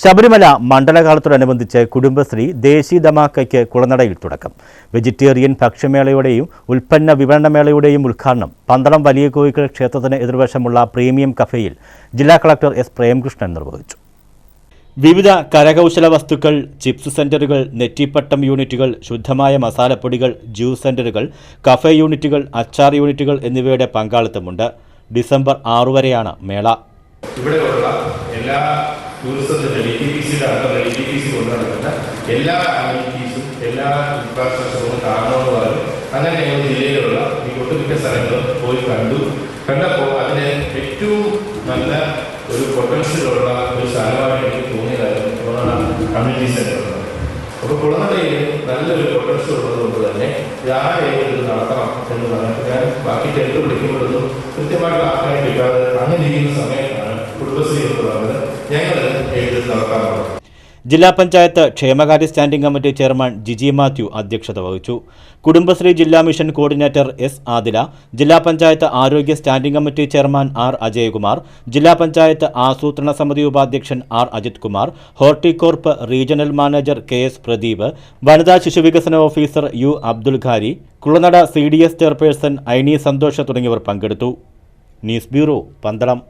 ശബരിമല മണ്ഡലകാലത്തോടനുബന്ധിച്ച് കുടുംബശ്രീ ദേശീയ ധമാക്കയ്ക്ക് കുളനടയിൽ തുടക്കം. വെജിറ്റേറിയൻ ഭക്ഷ്യമേളയുടെയും ഉൽപ്പന്ന വിപണനമേളയുടെയും ഉദ്ഘാടനം പന്തളം വലിയ കോയിക്കൽ ക്ഷേത്രത്തിന് എതിർവശമുള്ള പ്രീമിയം കഫേയിൽ ജില്ലാ കളക്ടർ എസ് പ്രേംകൃഷ്ണൻ നിർവഹിച്ചു. വിവിധ കരകൗശല വസ്തുക്കൾ ചിപ്സ് സെന്ററുകൾ നെറ്റിപ്പട്ടം യൂണിറ്റുകൾ ശുദ്ധമായ മസാലപ്പൊടികൾ ജ്യൂസ് സെന്ററുകൾ കഫേ യൂണിറ്റുകൾ അച്ചാർ യൂണിറ്റുകൾ എന്നിവയുടെ പങ്കാളിത്തമുണ്ട്. ഡിസംബർ ആറു വരെയാണ് മേള. ഇവിടെയുള്ള എല്ലാ ടൂറിസത്തിന്റെ ഡി ടി പി സിയുടെ അർത്ഥം എൽ ടി പി സി കൊണ്ടു നടക്കുന്ന എല്ലാ ആക്ടിവിറ്റീസും എല്ലാ ഇൻഫ്രാസ്ട്രക്ചറും കാണണമെന്ന് പറഞ്ഞു അങ്ങനെ ഞങ്ങൾ ജില്ലയിലുള്ള ഈ ഒട്ടുമിക്ക സ്ഥലങ്ങളും പോയി കണ്ടു. കണ്ടപ്പോൾ അതിന് ഏറ്റവും നല്ല ഒരു പൊട്ടൻഷ്യലുള്ള ഒരു സ്ഥലമായിട്ട് എനിക്ക് തോന്നിയതായിരുന്നു കുളനട കമ്മ്യൂണിറ്റി സെന്റർ അപ്പോൾ കുളനടയിൽ നല്ലൊരു പൊട്ടൻഷ്യൽ ഉള്ളത് കൊണ്ട് തന്നെ ആ ഇത് നടത്തണം എന്ന് പറഞ്ഞിട്ട് ഞാൻ ബാക്കി ടെന്റ് വിളിക്കുമ്പോഴൊന്നും ജില്ലാ പഞ്ചായത്ത് ക്ഷേമകാര്യ standing committee chairman Giji Mathew അധ്യക്ഷത വഹിച്ചു. കുടുംബശ്രീ ജില്ലാ മിഷൻ കോർഡിനേറ്റർ എസ് ആദില ജില്ലാ പഞ്ചായത്ത് ആരോഗ്യ standing committee chairman R Ajayakumar ജില്ലാ പഞ്ചായത്ത് ആസൂത്രണ സമിതി ഉപാധ്യക്ഷൻ R Ajith Kumar Horticorp regional manager K S Pradeep വനിതാ ശിശുവികസന officer U Abdul Khari Kulanada C D S chairperson Aini Santhosha തുടങ്ങിയവർ പങ്കെടുത്തു. News bureau Pandalam.